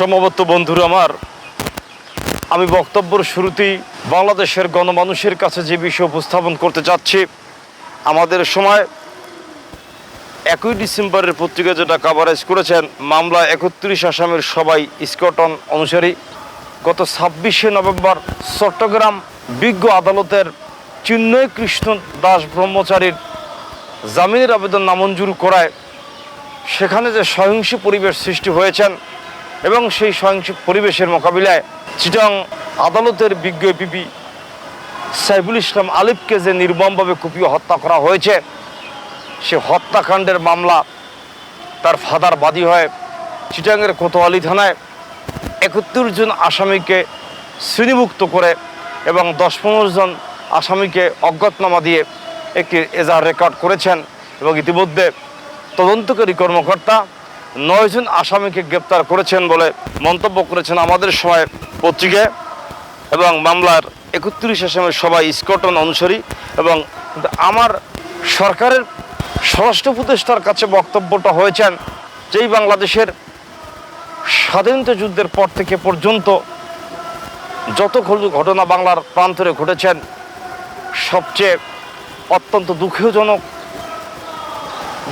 সম্ভবত বন্ধুরা আমার, আমি বক্তব্যের শুরুতেই বাংলাদেশের গণমানুষের কাছে যে বিষয় উপস্থাপন করতে চাচ্ছি, আমাদের সময় একই ডিসেম্বরের পত্রিকা যেটা কাভারেজ করেছেন, মামলা একত্রিশ আসামের সবাই স্কটন অনুসারী। গত ছাব্বিশে নভেম্বর চট্টগ্রাম বিজ্ঞ আদালতের চিন্ময় কৃষ্ণ দাস ব্রহ্মচারীর জামিনের আবেদন নামঞ্জুর করায় সেখানে যে সহিংস পরিবেশ সৃষ্টি হয়েছেন এবং সেই সহিংস পরিবেশের মোকাবিলায় চিটং আদালতের বিজ্ঞ পিপি সাইফুল ইসলাম আলিফকে যে নির্মমভাবে কুপিয়ে হত্যা করা হয়েছে, সে হত্যাকাণ্ডের মামলা তার ফাদার বাদী হয় চিটাঙ্গের কোতোয়ালি থানায় একত্রিশ জন আসামিকে শ্রেণীভুক্ত করে এবং দশ পনেরো জন আসামিকে অজ্ঞাতনামা দিয়ে একটি এজাহার রেকর্ড করেছেন এবং ইতিমধ্যে তদন্তকারী কর্মকর্তা নয়জন আসামিকে গ্রেপ্তার করেছেন বলে মন্তব্য করেছেন আমাদের সময় পত্রিকায় এবং মামলার একত্রিশ আসামের সবাই স্কটন অনুসারী এবং আমার সরকারের স্বরাষ্ট্র উপদেষ্টার কাছে বক্তব্যটা হয়েছেন যেই বাংলাদেশের স্বাধীনতা যুদ্ধের পর থেকে পর্যন্ত যত ঘটনা বাংলার প্রান্তরে ঘটেছেন, সবচেয়ে অত্যন্ত দুঃখজনক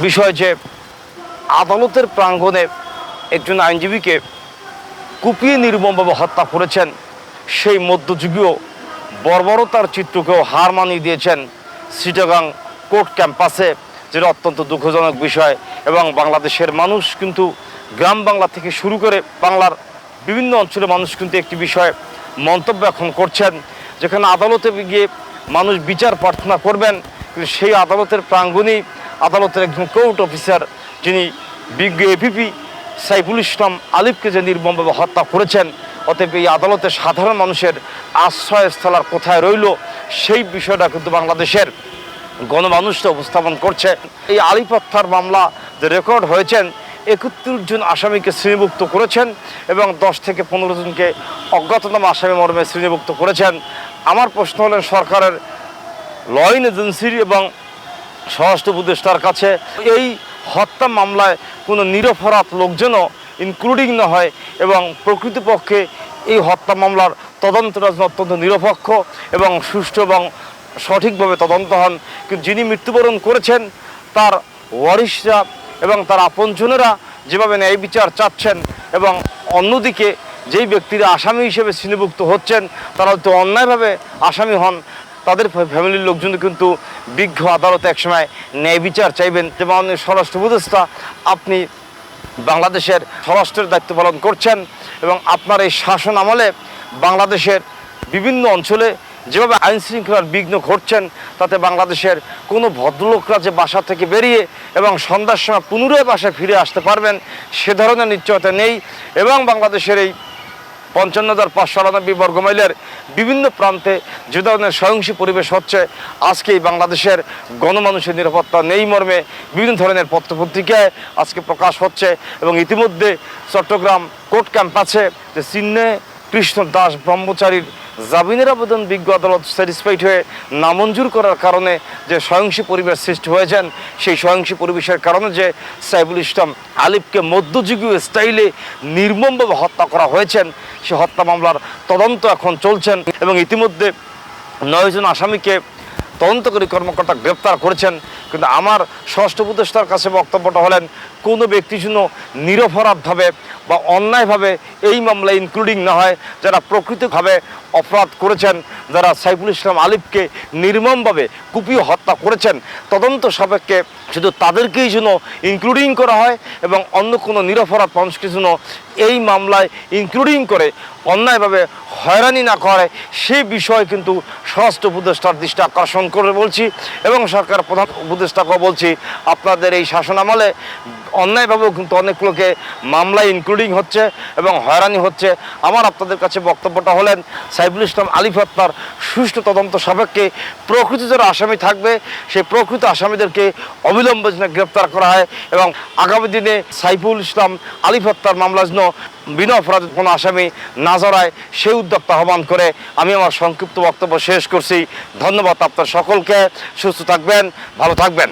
বিষয় যে আদালতের প্রাঙ্গণে একজন আইনজীবীকে কুপিয়ে নির্মমভাবে হত্যা করেছেন। সেই মধ্যযুগীয় বর্বরতার চিত্রকেও হার মানিয়ে দিয়েছেন সিটাগাং কোর্ট ক্যাম্পাসে, যেটা অত্যন্ত দুঃখজনক বিষয়। এবং বাংলাদেশের মানুষ কিন্তু গ্রাম বাংলা থেকে শুরু করে বাংলার বিভিন্ন অঞ্চলের মানুষ কিন্তু একটি বিষয়ে মন্তব্য এখন করছেন, যেখানে আদালতে গিয়ে মানুষ বিচার প্রার্থনা করবেন, কিন্তু সেই আদালতের প্রাঙ্গণেই আদালতের একজন কোর্ট অফিসার যিনি বিজ্ঞ এপিপি সাইফুল ইসলাম আলিফকে যে নির্মমভাবে হত্যা করেছেন, অতএব এই আদালতে সাধারণ মানুষের আশ্রয়স্থল আর কোথায় রইল সেই বিষয়টা কিন্তু বাংলাদেশের গণমানুষটা উপস্থাপন করছে। এই আলিফ হত্যার মামলা যে রেকর্ড হয়েছেন একত্রিশ জন আসামিকে শ্রেণীভুক্ত করেছেন এবং দশ থেকে পনেরো জনকে অজ্ঞাতনাম আসামি মর্মে শ্রেণীভুক্ত করেছেন। আমার প্রশ্ন হলেন, সরকারের লইন এজেন্সির এবং স্বরাষ্ট্র উপদেষ্টার কাছে এই হত্যা মামলায় কোনো নিরপরাধ লোক যেন ইনক্লুডিং না হয় এবং প্রকৃতপক্ষে এই হত্যা মামলার তদন্তটা যেন অত্যন্ত নিরপেক্ষ এবং সুষ্ঠু এবং সঠিকভাবে তদন্ত হন। কিন্তু যিনি মৃত্যুবরণ করেছেন, তার ওয়ারিশরা এবং তার আপনজনেরা যেভাবে ন্যায় বিচার চাচ্ছেন এবং অন্যদিকে যেই ব্যক্তিরা আসামি হিসেবে শ্রেণীভুক্ত হচ্ছেন, তারা হয়তো অন্যায়ভাবে আসামি হন। তাদের ফ্যামিলির লোকজন কিন্তু বিজ্ঞ আদালতে একসময় ন্যায় বিচার চাইবেন। যে মাননীয় স্বরাষ্ট্র উপদেষ্টা, আপনি বাংলাদেশের স্বরাষ্ট্রের দায়িত্ব পালন করছেন এবং আপনার এই শাসন আমলে বাংলাদেশের বিভিন্ন অঞ্চলে যেভাবে আইন শৃঙ্খলার বিঘ্ন ঘটছেন, তাতে বাংলাদেশের কোনো ভদ্রলোকরা যে বাসা থেকে বেরিয়ে এবং সন্ধ্যার সময় পুনরায় বাসায় ফিরে আসতে পারবেন, সে ধরনের নিশ্চয়তা নেই এবং বাংলাদেশের এই পঞ্চান্ন হাজার পাঁচশো আটানব্বই বর্গমাইলের বিভিন্ন প্রান্তে যে ধরনের সহিংসী পরিবেশ হচ্ছে, আজকে এই বাংলাদেশের গণমানুষের নিরাপত্তা নেই মর্মে বিভিন্ন ধরনের পত্রপত্রিকায় আজকে প্রকাশ হচ্ছে এবং ইতিমধ্যে চট্টগ্রাম কোর্ট ক্যাম্পাসে যে চিহ্নে কৃষ্ণ দাস ব্রহ্মচারীর জামিনের আবেদন বিজ্ঞ আদালত স্যাটিসফাইড হয়ে নামঞ্জুর করার কারণে যে সহিংসী পরিবেশ সৃষ্টি হয়েছেন, সেই সহিংসী পরিবেশের কারণে যে সাইবুল ইসলাম আলিফকে মধ্যযুগীয় স্টাইলে নির্মমভাবে হত্যা করা হয়েছেন, সে হত্যা মামলার তদন্ত এখন চলছেন এবং ইতিমধ্যে নয়জন আসামিকে তদন্তকারী কর্মকর্তা গ্রেপ্তার করেছেন। কিন্তু আমার ষষ্ঠ উপদেষ্টার কাছে বক্তব্যটা হলেন কোনো ব্যক্তি যেন নিরপরাধভাবে বা অন্যায়ভাবে এই মামলায় ইনক্লুডিং না হয়, যারা প্রকৃতভাবে অপরাধ করেছেন, যারা সাইফুল ইসলাম আলিফকে নির্মমভাবে কুপিয়ে হত্যা করেছেন, তদন্ত সাপেক্ষে শুধু তাদেরকেই যেন ইনক্লুডিং করা হয় এবং অন্য কোনো নিরপরাধ মানুষকে যেন এই মামলায় ইনক্লুডিং করে অন্যায়ভাবে হয়রানি না করে, সে বিষয়ে কিন্তু স্বরাষ্ট্র উপদেষ্টার দৃষ্টি আকর্ষণ করে বলছি এবং সরকার প্রধান উপদেষ্টাকেও বলছি, আপনাদের এই শাসন আমলে অন্যায়ভাবেও কিন্তু অনেক লোকে মামলায় ইনক্লুডিং হচ্ছে এবং হয়রানি হচ্ছে। আমার আপনাদের কাছে বক্তব্যটা হলেন সাইফুল ইসলাম আলিফ হত্যার সুষ্ঠু তদন্ত সাপেক্ষে প্রকৃত যারা আসামি থাকবে, সেই প্রকৃত আসামিদেরকে অবিলম্বে যেন গ্রেপ্তার করা হয় এবং আগামী দিনে সাইফুল ইসলাম আলিফ হত্যার মামলা যেন বিনা অপরাধের কোনো আসামি না জড়ায়, সেই উদ্যোক্তা আহ্বান করে আমি আমার সংক্ষিপ্ত বক্তব্য শেষ করছি। ধন্যবাদ আপনার সকলকে। সুস্থ থাকবেন, ভালো থাকবেন।